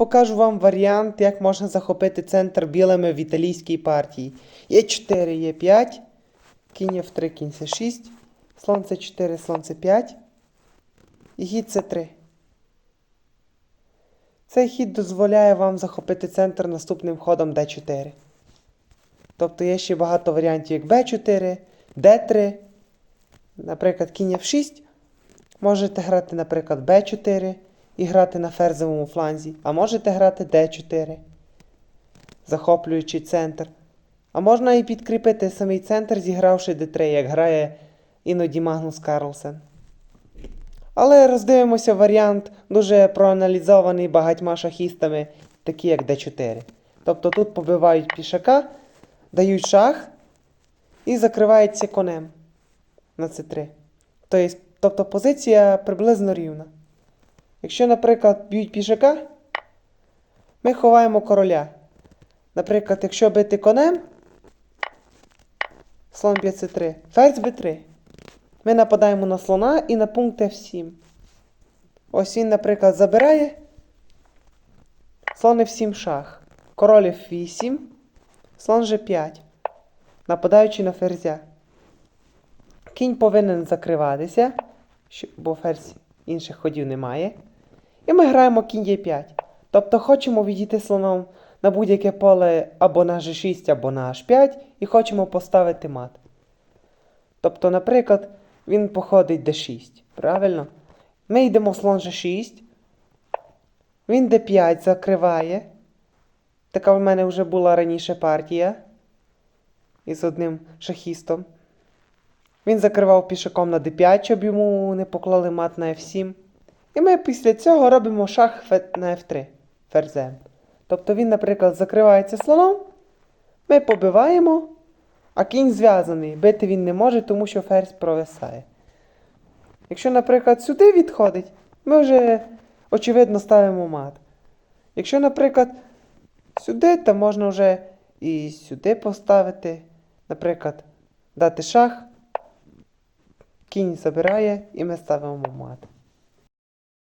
покажу вам варіант, як можна захопити центр білими в італійській партії. Є 4, є 5. Кінь F3, кінь С6. Слон С4, слон С5. І хід С3. Цей хід дозволяє вам захопити центр наступним ходом d4. Тобто є ще багато варіантів, як b4, d3. Наприклад, кінь F6. Можете грати, наприклад, b4 і грати на ферзовому фланзі. А можете грати d4, захоплюючи центр. А можна і підкріпити самий центр, зігравши d3, як грає іноді Магнус Карлсен. Але роздивимося варіант, дуже проаналізований багатьма шахістами, такі як d4. Тобто тут побивають пішака, дають шах і закривається конем на c3. Тобто, тобто позиція приблизно рівна. Якщо, наприклад, б'ють пішака, ми ховаємо короля. Наприклад, якщо бити конем, слон б'є c3, ферзь b3. Ми нападаємо на слона і на пункт F7. Ось він, наприклад, забирає. Слон F7 шах. Король F8. Слон G5. Нападаючи на ферзя. Кінь повинен закриватися, бо ферзь інших ходів немає. І ми граємо кінь Е5. Тобто хочемо відійти слоном на будь-яке поле або на G6, або на H5 і хочемо поставити мат. Тобто, наприклад, він походить d6. Правильно? Ми йдемо слон G6. Він d5 закриває. Така в мене вже була раніше партія із одним шахістом. Він закривав пішаком на d5, щоб йому не поклали мат на f7. І ми після цього робимо шах на f3 ферзем. Тобто він, наприклад, закривається слоном. Ми побиваємо, а кінь зв'язаний. Бити він не може, тому що ферзь провисає. Якщо, наприклад, сюди відходить, ми вже, очевидно, ставимо мат. Якщо, наприклад, сюди, то можна вже і сюди поставити. Наприклад, дати шах, кінь забирає і ми ставимо мат.